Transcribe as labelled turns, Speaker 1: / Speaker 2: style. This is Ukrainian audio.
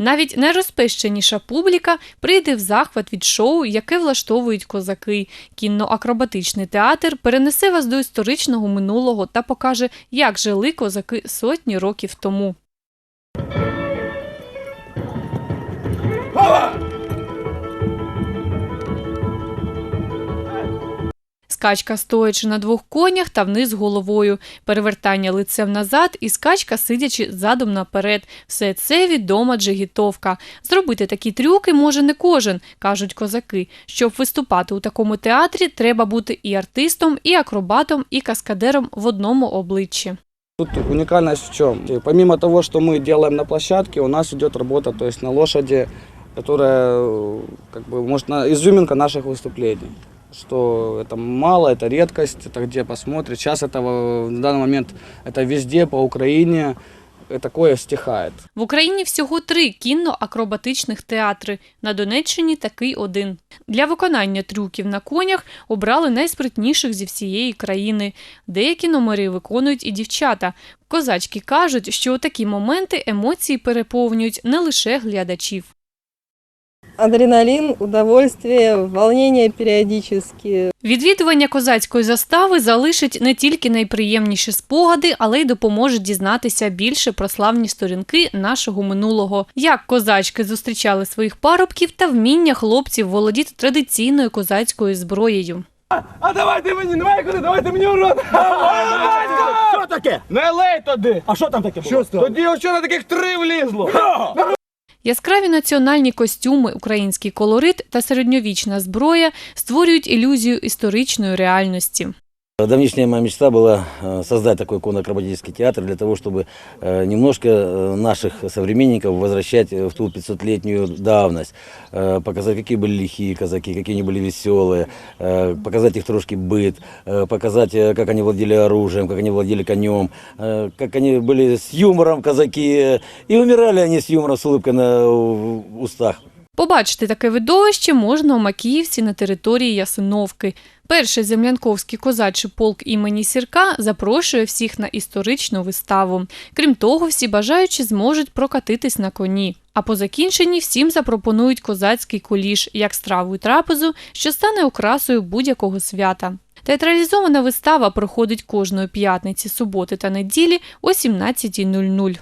Speaker 1: Навіть найрозпещеніша публіка прийде в захват від шоу, яке влаштовують козаки. Кінно-акробатичний театр перенесе вас до історичного минулого та покаже, як жили козаки сотні років тому. Скачка стоячи на двох конях та вниз головою, перевертання лицем назад і скачка сидячи задом наперед. Все це відома джигітовка. Зробити такі трюки може не кожен, кажуть козаки. Щоб виступати у такому театрі, треба бути і артистом, і акробатом, і каскадером в одному обличчі.
Speaker 2: Тут уникальность в чем? И Помимо того, что мы делаем на площадке, у нас идет работа, то есть на лошади, которая, э, как бы, может, на изюминка наших выступлений. Что это мало, это редкость, это где посмотришь. Сейчас этого, в данный момент, это везде, по Украине, и такое стихает.
Speaker 1: В Україні всього три кінно-акробатичних театри. На Донеччині такий один. Для виконання трюків на конях обрали найспритніших зі всієї країни. Деякі номери виконують і дівчата. Козачки кажуть, що у такі моменти емоції переповнюють не лише глядачів.
Speaker 3: Адреналин, удовольствие, волнение периодически.
Speaker 1: Відвідування козацької застави залишить не тільки найприємніші спогади, але й допоможе дізнатися більше про славні сторінки нашого минулого, як козачки зустрічали своїх парубків та вміння хлопців володіти традиційною козацькою зброєю.
Speaker 4: А давайте мені, немає куди, давайте мені урод.
Speaker 5: Що таке?
Speaker 4: Не лей туди.
Speaker 5: А що там таке було?
Speaker 4: Тоді вчора таких три влізло.
Speaker 1: Яскраві національні костюми, український колорит та середньовічна зброя створюють ілюзію історичної реальності.
Speaker 6: Давнишняя моя мечта была э, создать такой конно-акробатический театр для того, чтобы э, немножко э, наших современников возвращать в ту 500-летнюю давность, Э, показать, какие были лихие казаки, какие они были веселые, э, показать их трошки быт, э, показать, э, как они владели оружием, как они владели конем, э, как они были с юмором казаки, э, и умирали они с юмором, с улыбкой на у- устах.
Speaker 1: Побачити таке видовище можна у Макіївці на території Ясиновки. Перший землянковський козачий полк імені Сірка запрошує всіх на історичну виставу. Крім того, всі бажаючі зможуть прокатитись на коні. А по закінченні всім запропонують козацький куліш як страву і трапезу, що стане окрасою будь-якого свята. Театралізована вистава проходить кожної п'ятниці, суботи та неділі о 17.00.